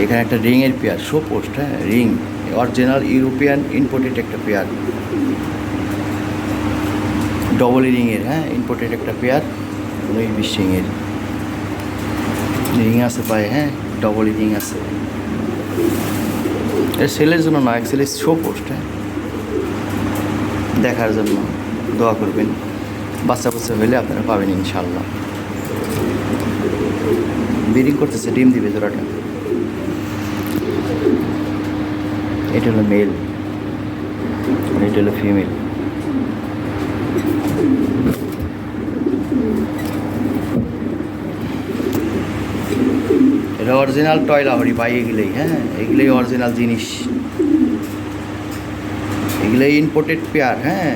এখানে একটা রিংয়ের পেয়ার শো পোস্ট হ্যাঁ? রিং অরিজিনাল ইউরোপিয়ান ইম্পোর্টেড একটা পেয়ার। ডবল রিংয়ের হ্যাঁ? ইম্পোর্টেড একটা পেয়ার, উনিশ বিশ রিংয়ের। রিং আছে পায়ে হ্যাঁ? ডবল রিং আছে। এটা সেলের জন্য না অ্যাকচুয়ালি শো পোস্ট হ্যাঁ? দেখার জন্য দোয়া করবেন। বাচ্চা বাচ্চা হলে আপনারা পাবেন ইনশাল্লাহ ব্রিডিং করতেছে, ডিম দিবে জোড়াটা। এটা হলো মেল এটা হলো ফিমেল এটা অরিজিনাল টয়লাহরি পাই এগুলোই হ্যাঁ? এগুলোই অরিজিনাল জিনিস। এগুলোই ইম্পোর্টেড পেয়ার হ্যাঁ?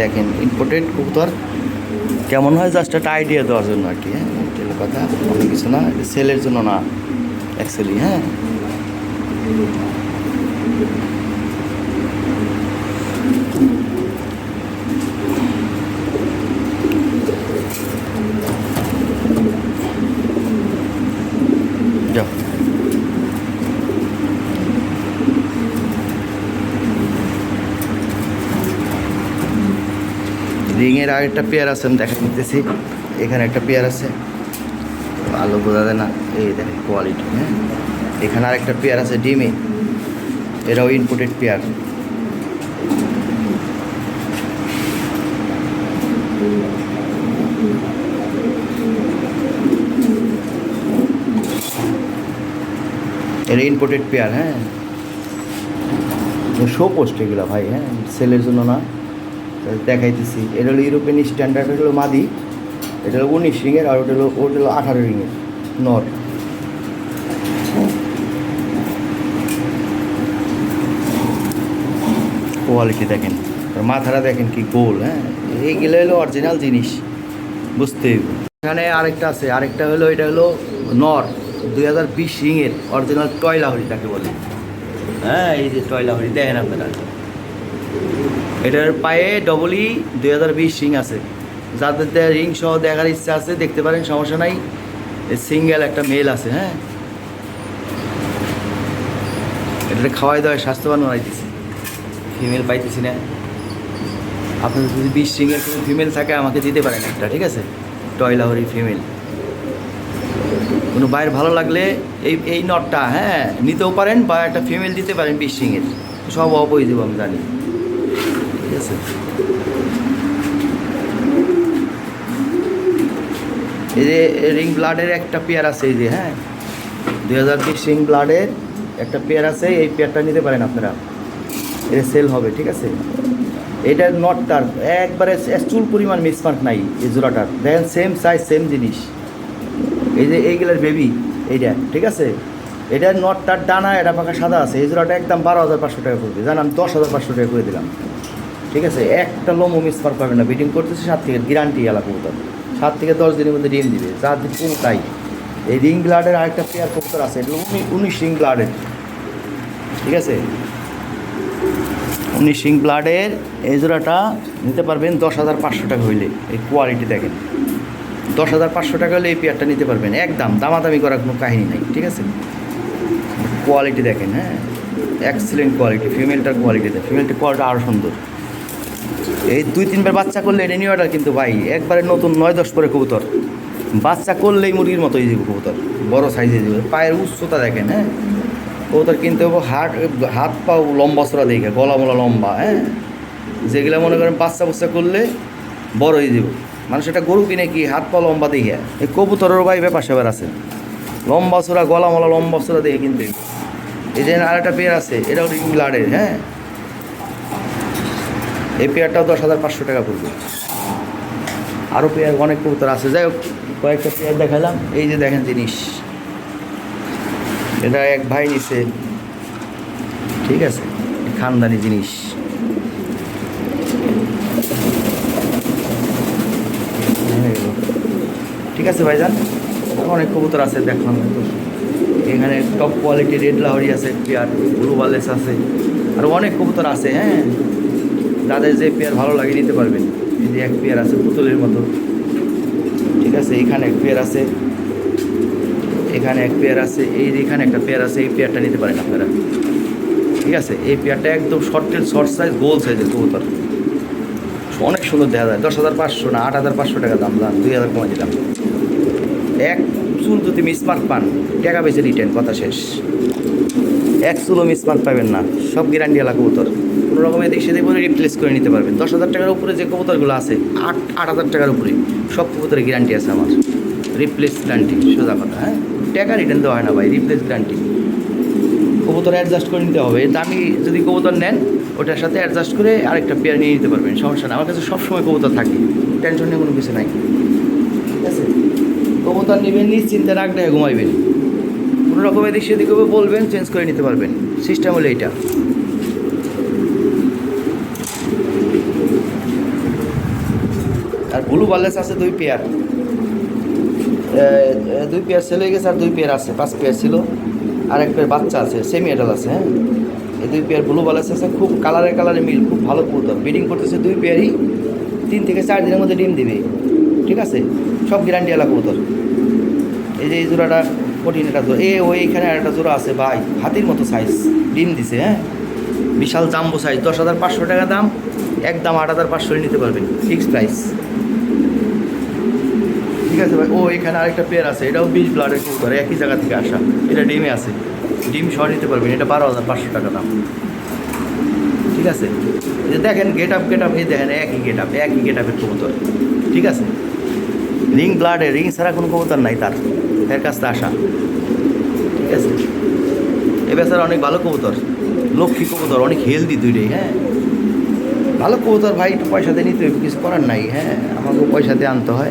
দেখেন ইম্পোর্টেড কবুতর কেমন হয় জাস্ট একটা আইডিয়া দেওয়ার জন্য আর কি হ্যাঁ? এটা কথা কিছু না সেলের জন্য না অ্যাকচুয়ালি হ্যাঁ? যাও রিংয়ের আরেকটা পেয়ার আছে, আমি দেখা দিতেছি। এখানে একটা পেয়ার আছে। আলো বোঝা যায় না। এই দেখেন কোয়ালিটি হ্যাঁ? এখানে আরেকটা পেয়ার আছে, ডিমে। এরাও ইনপুটেড পেয়ার এটা ইনপুটেড পেয়ার হ্যাঁ। শো পোস্ট এগুলো ভাই হ্যাঁ সেলের জন্য না। দেখাইতেছি। এটা হলো ইউরোপিয়ান স্ট্যান্ডার্ড হলো মাদি। এটা হলো উনিশ রিংয়ের আর ওটা হলো ওটা হলো আঠারো রিংয়ের। নর। কোয়ালিটি দেখেন। মাথাটা দেখেন কি গোল হ্যাঁ? এইগুলো হলো অরিজিনাল জিনিস, বুঝতে এখানে আরেকটা আছে, আরেকটা হলো, এটা হলো নর, দুই হাজার বিশ রিংয়ের অরিজিনাল টয়লা হরি তাকে বলে। হ্যাঁ এই যে টয়লা হরি দেখেন আপনারা। এটার পায়ে ডবলই দুই হাজার বিশ রিং আছে। যাদের রিং সহ দেখার ইচ্ছা আছে, দেখতে পারেন, সমস্যা নাই। সিঙ্গেল একটা মেল আছে হ্যাঁ? এটা খাওয়াই দাওয়ায় স্বাস্থ্যবান বানাইতেছি। ফিমেল পাইতেছি না। আপনাদের যদি বিশ রিংয়ের কোনো ফিমেল থাকে, আমাকে দিতে পারেন একটা, ঠিক আছে? টয়লাহরি ফিমেল কোনো বাইর ভালো লাগলে এই এই নটটা হ্যাঁ নিতেও পারেন বা একটা ফিমেল দিতে পারেন বিশ রিংয়ের সব অপই দেবো আমি জানি। ঠিক আছে? এই যে রিং ব্লাডের একটা পেয়ার আছে, এই যে হ্যাঁ? দুই হাজার বিশ রিং ব্লাডের একটা পেয়ার আছে, এই পেয়ারটা নিতে পারেন আপনারা। এটা সেল হবে, ঠিক আছে? এটার নটটার একবারে চুল পরিমাণ মিসমার্ক নাই এই জোড়াটার। দেখেন সেম সাইজ সেম জিনিস। এই যে এইগুলোর বেবি এইটা, ঠিক আছে? এটার নটটার ডানা, এটা পাকা সাদা আছে। এই জোড়াটা একদম বারো হাজার পাঁচশো টাকা পড়বে জান আমি দশ হাজার পাঁচশো টাকা করে দিলাম। ঠিক আছে? একটা লোমও মিস করা পাবে না। বিডিং করতেছে সাত থেকে গ্যারান্টি এলা কবুতর সাত থেকে দশ দিনের মধ্যে ডিম দিবে। যা পুরো তাই এই রিং ব্লাডের আরেকটা পেয়ার কবুতর আছে। এটা উনি- উনিশ রিং ব্লাডের ঠিক আছে? উনিশ রিং ব্লাডের এই জোড়াটা নিতে পারবেন দশ হাজার পাঁচশো টাকা হইলে, এই কোয়ালিটি দেখেন। দশ হাজার পাঁচশো টাকা হলে এই পেয়ারটা নিতে পারবেন, একদম দামাদামি করার কোনো কাহিনী নাই, ঠিক আছে? কোয়ালিটি দেখেন হ্যাঁ? এক্সিলেন্ট কোয়ালিটি ফিমেলটার কোয়ালিটি দেয় ফিমেলটার কোয়ালিটি আরও সুন্দর। এই দুই তিনবার বাচ্চা করলে এটা নিয়ে কিন্তু ভাই, একবারে নতুন নয় দশ করে কবুতর। বাচ্চা করলেই মুরগির মতো যাবে কবুতর, বড় সাইজে যাবে, পায়ের উচ্চতা দেখেন হ্যাঁ? কবুতর কিনতে হাট, হাত পাও লম্বা চড়া দেখে, গলা মোলা লম্বা হ্যাঁ? যেগুলো মনে করেন বাচ্চা বাচ্চা করলে বড় হয়ে যাবে। মানুষ একটা গরু কিনে কি হাত পা লম্বা দেখে? এই কবুতরের ভাই ব্যাপার সেবার আছে। লম্বা চূড়া গলা মলা লম্বা চূড়া দেখে কিনতে। এই যে আরেকটা পেয়ার আছে, এটাও রিং ব্লাডের হ্যাঁ? এই পেয়ারটাও দশ হাজার পাঁচশো টাকা পড়বে। আরও পেয়ার, অনেক কবুতর আছে। যাই হোক, কয়েকটা পেয়ার দেখালাম। এই যে দেখেন জিনিস। এটা এক ভাই নিছে। ঠিক আছে খানদানি জিনিস। ঠিক আছে ভাইজান অনেক কবুতর আছে, দেখলাম। এখানে টপ কোয়ালিটি রেড লাহরি আছে, পেয়ার ব্লু বালেস আছে, আর অনেক কবুতর আছে হ্যাঁ? যাদের যে পেয়ার ভালো লাগে নিতে পারবেন। এই যে এক পেয়ার আছে পুতুলের মতো। ঠিক আছে, এখানে এক পেয়ার আছে। এখানে এক পেয়ার আছে, এই এখানে একটা পেয়ার আছে, এই পেয়ারটা নিতে পারেন আপনারা। ঠিক আছে? এই পেয়ারটা একদম শর্টের শর্ট সাইজ গোল সাইজের কবুতর। অনেক সুন্দর দেখা যায়। দশ হাজার পাঁচশো না, আট হাজার পাঁচশো টাকা দাম দাম, দুই হাজার কমে দিলাম এক চুল যদি মিসমার্ক পান, টাকা বেশি রিটার্ন কথা শেষ। এক চুলও মিসমার্ক পাবেন না, সব গ্যারান্টি এলাকা কবুতর। কোনো রকমের দিক সেদিক বলে রিপ্লেস করে নিতে পারবেন। দশ হাজার টাকার উপরে যে কবুতরগুলো আছে, আট আট হাজার টাকার উপরে, সব কবুতরের গ্যারান্টি আছে আমার। রিপ্লেস গ্যারান্টি সোজা কথা হ্যাঁ? টাকা রিটার্ন দেওয়া হয় না ভাই রিপ্লেস গ্যারান্টি কবুতর অ্যাডজাস্ট করে নিতে হবে। তা দামি যদি কবুতর নেন, ওটার সাথে অ্যাডজাস্ট করে আরেকটা পেয়ার নিয়ে নিতে পারবেন, সমস্যা না আমার কাছে সবসময় কবুতর থাকে টেনশন নিয়ে কোনো কিছু নাই। ঠিক আছে? কবুতর নেবেন, নিশ্চিন্তে রাখ দেখে ঘুমাইবেন। কোনো রকমের দিক সেদিকে বলবেন চেঞ্জ করে নিতে পারবেন। সিস্টেম হলো এইটা। আর ব্লু বালেস আছে দুই পেয়ার দুই পেয়ার সেল হয়ে গেছে আর দুই পেয়ার আছে, পাঁচ পেয়ার ছিল। আর এক পেয়ার বাচ্চা আছে সেমি এডাল আছে হ্যাঁ? এই দুই পেয়ার ব্লু বালেস আছে খুব কালারে কালারে মিল, খুব ভালো কবুতর ব্রিডিং করতেছে দুই পেয়ারই, তিন থেকে চার দিনের মধ্যে ডিম দিবে। ঠিক আছে? সব গ্যারান্টি এলাকা কবুতর। এই যে এই জোড়াটা কঠিন একটা জোড়া। এ, ওই এখানে একটা জোড়া আছে, ভাই, হাতির মতো সাইজ ডিম দিছে হ্যাঁ? বিশাল জাম্বো সাইজ দশ হাজার পাঁচশো টাকা দাম, একদম আট হাজার পাঁচশো নিতে পারবেন ফিক্সড প্রাইস আছে ভাই। ও, এখানে আরেকটা পেয়ার আছে। এটাও বিশ ব্লাডের কবুতর একই জায়গা থেকে আসা। এটা ডিমে আছে। ডিম সহ নিতে পারবেন। এটা বারো হাজার পাঁচশো টাকা দাম। ঠিক আছে? দেখেন গেট আপ গেট আপ এই দেখেন, একই গেট আপ একই গেট আপের কবুতর। ঠিক আছে? রিং ব্লাডে রিং ছাড়া কোনো কবুতর নাই তার। এর কাছ থেকে আসা। ঠিক আছে? এ বেচারা অনেক ভালো কবুতর। লক্ষ্মী কবুতর, অনেক হেলদি দুইটাই হ্যাঁ? ভালো কবুতর ভাই, একটু পয়সা দিয়ে নিতে কিছু করার নাই হ্যাঁ? আমাকেও পয়সা দিয়ে আনতে হয়।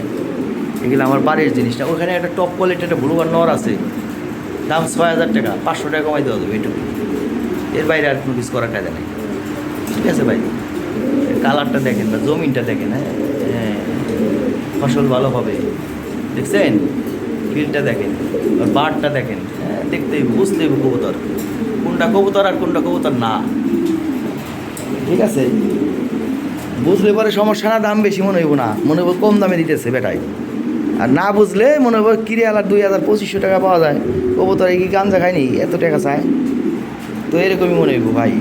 এগুলো আমার বাড়ির জিনিসটা। ওখানে একটা টপ কোয়ালিটি একটা ব্লু আর নর আছে। দাম ছয় হাজার টাকা, পাঁচশো টাকা কমাই দেওয়া যাবে এইটুকু এর বাইরে আর কোনো কিছু করার টাকা নেই। ঠিক আছে ভাই? কালারটা দেখেন বা জমিনটা দেখেন হ্যাঁ? হ্যাঁ। ফসল ভালো হবে। দেখছেন? ফিল্ডটা দেখেন, আর বারটা দেখেন হ্যাঁ? দেখতেই বুঝতেই কবুতর। কোনটা কবুতর আর কোনটা কবুতর না। ঠিক আছে? বুঝলে পরে সমস্যা না, দাম বেশি মনে হইব না। মনে হইব কম দামে দিতেছে বেটাই। আর না বুঝলে মনে হয় কিরে দুই হাজার পঁচিশশো টাকা পাওয়া যায়। কবুতর এই কি গাঞ্জা খায়নি এত টাকা চায়। তো এরকমই মনে হইব ভাই।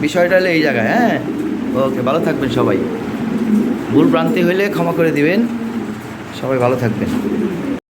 বিষয়টা হলে এই জায়গায় হ্যাঁ? ওকে, ভালো থাকবেন সবাই। ভুল প্রান্তি হইলে ক্ষমা করে দিবেন। সবাই ভালো থাকবেন।